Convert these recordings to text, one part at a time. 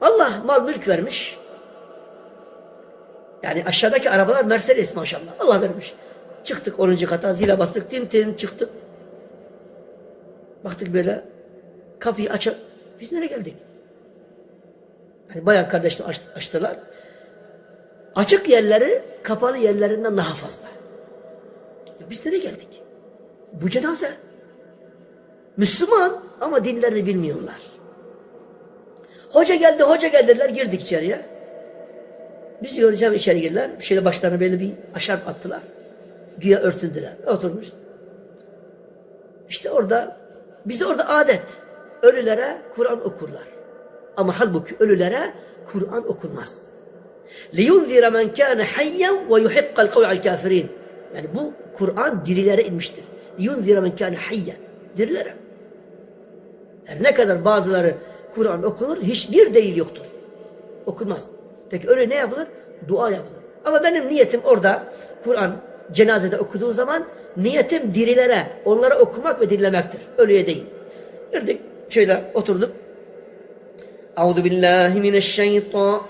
Allah mal mülk vermiş. Yani aşağıdaki arabalar Mercedes maşallah. Allah vermiş. Çıktık 10. kata zile bastık tin tin çıktık. Baktık böyle kapıyı açar. Biz nereye geldik? Yani bayan kardeşler aç, açtılar. Açık yerleri kapalı yerlerinden daha fazla. Ya biz nereye geldik? Bu cenaze. Müslüman ama dinlerini bilmiyorlar. Hoca geldi, hoca geldiler, girdik içeriye. Biz göreceğim içeri girdiler. Bir şeyle başlarına böyle bir aşarp attılar. Güya örtündüler. Oturmuş. İşte orada, bizde orada adet. Ölülere Kur'an okurlar. Ama halbuki ölülere Kur'an okunmaz. لِيُنْذِرَ مَنْ كَانَ حَيًّا وَيُحِقَّ الْقَوْعَ الْكَافِرِينَ Yani bu Kur'an dirilere inmiştir. لِيُنْذِرَ مَنْ كَانَ حَيًّا Dirilere. Her ne kadar bazıları Kur'an okunur, hiçbir delil yoktur. Okunmaz. Peki öyle ne yapılır? Dua yapılır. Ama benim niyetim orada Kur'an cenazede okuduğum zaman niyetim dirilere, onlara okumak ve dinlemektir. Ölüye değil. Girdik, şöyle oturduk. Euzu billahi mineşşeytan.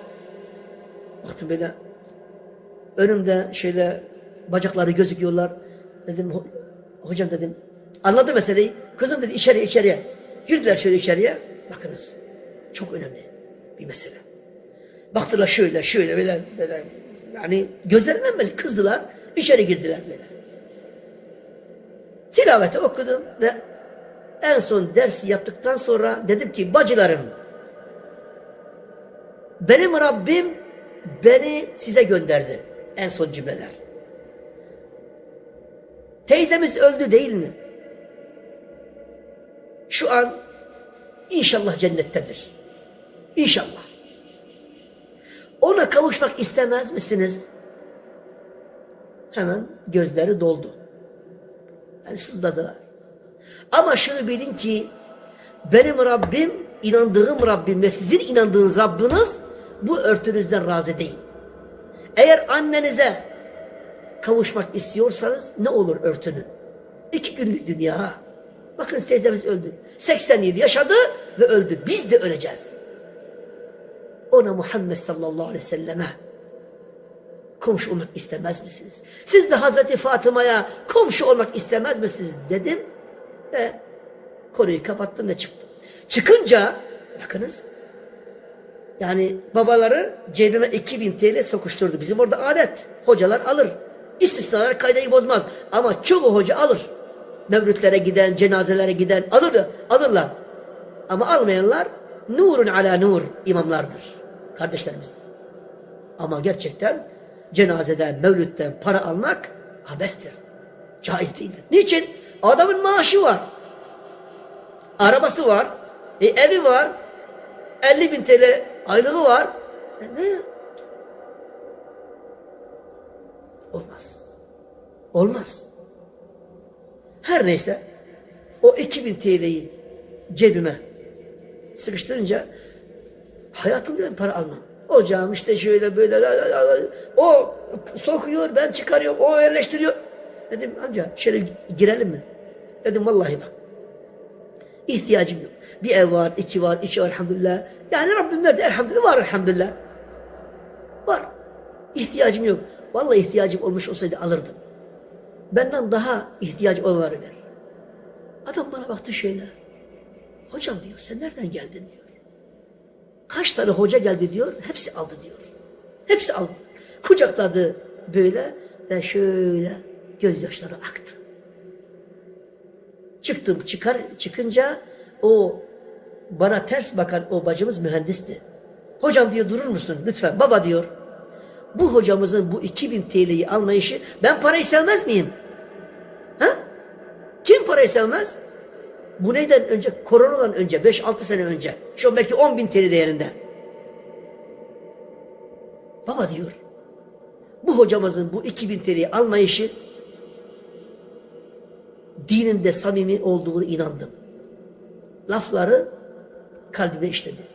Baktım böyle önümde şöyle bacakları gözüküyorlar. Dedim "Ho- hocam dedim anladı meseleyi. Kızım dedi içeriye içeriye. Girdiler şöyle içeriye. Bakınız çok önemli bir mesele. Baktılar şöyle şöyle böyle, böyle yani gözlerinden belli kızdılar. içeri girdiler böyle. Tilaveti okudum ve en son dersi yaptıktan sonra dedim ki bacılarım benim Rabbim beni size gönderdi. En son cümleler. Teyzemiz öldü değil mi? Şu an inşallah cennettedir. İnşallah. Ona kavuşmak istemez misiniz? Hemen gözleri doldu. Yani sızladılar. Ama şunu bilin ki benim Rabbim, inandığım Rabbim ve sizin inandığınız Rabbiniz bu örtünüzden razı değil. Eğer annenize kavuşmak istiyorsanız ne olur örtünün? İki günlük dünya ha. Bakın teyzemiz öldü. 87 yaşadı ve öldü. Biz de öleceğiz. Ona Muhammed sallallahu aleyhi ve selleme komşu olmak istemez misiniz? Siz de Hazreti Fatıma'ya komşu olmak istemez misiniz dedim ve konuyu kapattım ve çıktım. Çıkınca bakınız yani babaları cebime 2000 TL sokuşturdu. Bizim orada adet. Hocalar alır. İstisnalar kaydeyi bozmaz. Ama çoğu hoca alır. Mevlütlere giden, cenazelere giden alır, alırlar. Ama almayanlar nurun ala nur imamlardır. Kardeşlerimizdir. Ama gerçekten cenazeden, mevlütten para almak abestir. Caiz değildir. Niçin? Adamın maaşı var. Arabası var. E, evi var. 50 bin TL aylığı var. E, ne? Olmaz. Olmaz. Her neyse o 2000 TL'yi cebime sıkıştırınca hayatımda ben para almam. Hocam işte şöyle böyle o sokuyor ben çıkarıyorum o yerleştiriyor. Dedim amca şöyle girelim mi? Dedim vallahi bak. İhtiyacım yok. Bir ev var, iki var, iki var elhamdülillah. Yani Rabbim verdi elhamdülillah var elhamdülillah. Var. İhtiyacım yok. Vallahi ihtiyacım olmuş olsaydı alırdım. Benden daha ihtiyacı olanları ver. Adam bana baktı şöyle. Hocam diyor sen nereden geldin diyor. Kaç tane hoca geldi diyor. Hepsi aldı diyor. Hepsi aldı. Kucakladı böyle ve şöyle gözyaşları aktı. Çıktım çıkar çıkınca o bana ters bakan o bacımız mühendisti. Hocam diyor durur musun lütfen baba diyor. Bu hocamızın bu 2000 TL'yi almayışı ben parayı sevmez miyim? Parayı sevmez? Bu neyden önce? Koronadan önce, 5-6 sene önce. Şu belki 10 bin TL değerinde. Baba diyor, bu hocamızın bu 2000 TL'yi almayışı dininde samimi olduğunu inandım. Lafları kalbime işledi.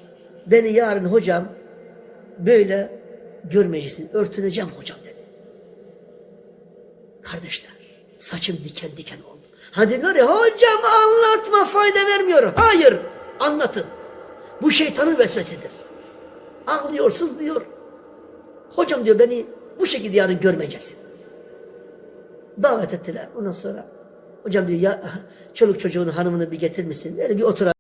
Beni yarın hocam böyle görmeyeceksin, örtüneceğim hocam dedi. Kardeşler, saçım diken diken oldu. Ha dediler ya hocam anlatma fayda vermiyor. Hayır, anlatın. Bu şeytanın vesvesidir. Ağlıyor, sızlıyor. Hocam diyor beni bu şekilde yarın görmeyeceksin. Davet ettiler. Ondan sonra hocam diyor ya çoluk çocuğun hanımını bir getir misin? Böyle bir otur